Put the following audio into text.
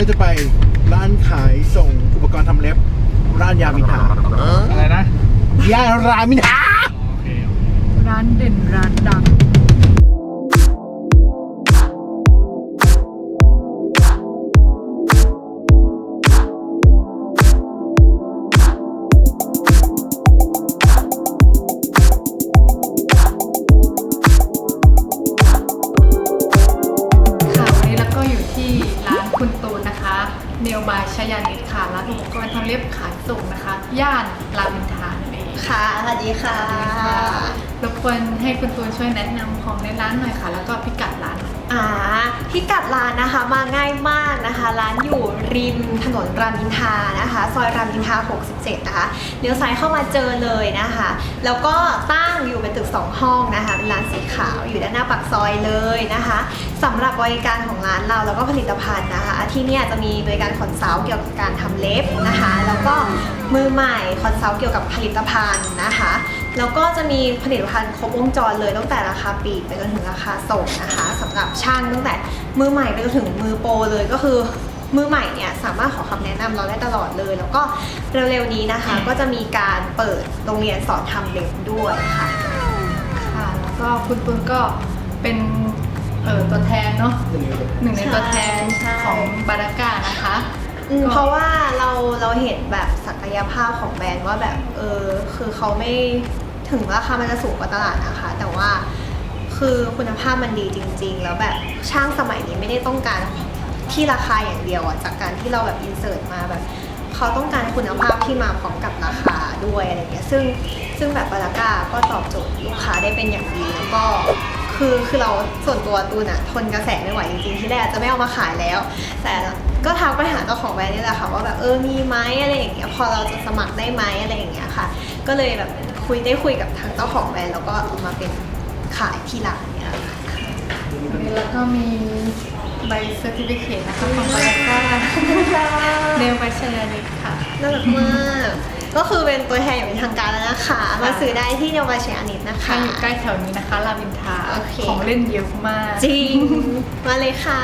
เราจะไปร้านขายส่งอุปกรณ์ทำเล็บ ร้านยามิทาอะไรนะ ยารามิทา ร้านเด่นร้านดัง เนลบายชยานิดค่ะร้านอุปกรณ์ทำเล็บขายส่งนะคะ ย่านรามอินทรานั่นเองค่ะสวัสดีค่ะรบกวนให้คุณตูนช่วยแนะนำของในร้านหน่อยค่ะ แล้วก็พิกัดร้านหน่อยอ่าพิกัดร้านนะคะมาง่ายมากนะคะ ร้านอยู่ริมถนนรามอินทรานะคะ ซอยรามอินทรา67 นะคะเลี้ยวซ้ายเข้ามาเจอเลยนะคะ แล้วก็ตั้งอยู่เป็นตึก 2 ห้องนะคะเป็นร้านสีขาวอยู่ด้านหน้าปากซอยเลยนะคะ สำหรับบริการของร้านเราแล้วก็ผลิตภัณฑ์นะคะที่นี่จะมีบริการคอนซัลท์เกี่ยวกับการทำเล็บนะคะ แล้วก็มือใหม่คอนซัลท์เกี่ยวกับผลิตภัณฑ์นะคะแล้วก็จะมีผลิตภัณฑ์ครบวงจรเลยตั้งแต่ราคาปีกไปจนถึงราคาส่งนะคะสำหรับช่างตั้งแต่มือใหม่ไปจนถึงมือโปรเลยก็คือมือใหม่เนี่ยสามารถขอคำแนะนำเราได้ตลอดเลย แล้วก็เร็วๆนี้นะคะ ก็จะมีการเปิดโรงเรียนสอนทำเล็บด้วยค่ะค่ะแล้วก็คุณตูนก็เป็น เอ่อตัวแทนเนาะหนึ่งในตัวแทนใช่ ของบาราก้านะคะ อืมก็เพราะว่าเราเราเห็นแบบศักยภาพของแบรนด์ว่าแบบเออคือเขาไม่ถึงราคามันจะสูงกว่าตลาดนะคะ แต่ว่าคือคุณภาพมันดีจริง ๆ แล้วแบบช่างสมัยนี้ไม่ได้ต้องการที่ราคาอย่างเดียวอะจากการที่เราแบบอินเสิร์ตมาแบบเขาต้องการคุณภาพที่มาพร้อมกับราคาด้วยอะไรเงี้ยซึ่งซึ่งแบบบาลาก้าก็ตอบโจทย์ลูกค้าได้เป็นอย่างดีแล้วก็ คือคือเราส่วนตัวตูนอะทนกระแสไม่ไหวจริงๆที่แรกจะไม่เอามาขายแล้ว แต่ก็ทักไปหาเจ้าของแบรนด์นี่แหละค่ะว่าแบบเออมีไหมอะไรอย่างเงี้ยพอเราจะสมัครได้ไหมอะไรอย่างเงี้ยค่ะ ก็เลยแบบคุยได้คุยกับทางเจ้าของแบรนด์แล้วก็เอามาเป็นขายที่ร้านเนี่ยค่ะแล้วก็มีใบเซอร์ติฟิเคตนะคะของบาราก้าเนลบายชยานิดค่ะน่ารักมาก ก็คือเป็นตัวแทนอย่างเป็นทางการแล้วนะคะ มาซื้อได้ที่เนวาเชียนิดนะใครคะอยู่ใกล้แถวนี้นะคะรามอินทราโอเค ของเล่นเยอะมาก จริง มาเลยค่ะ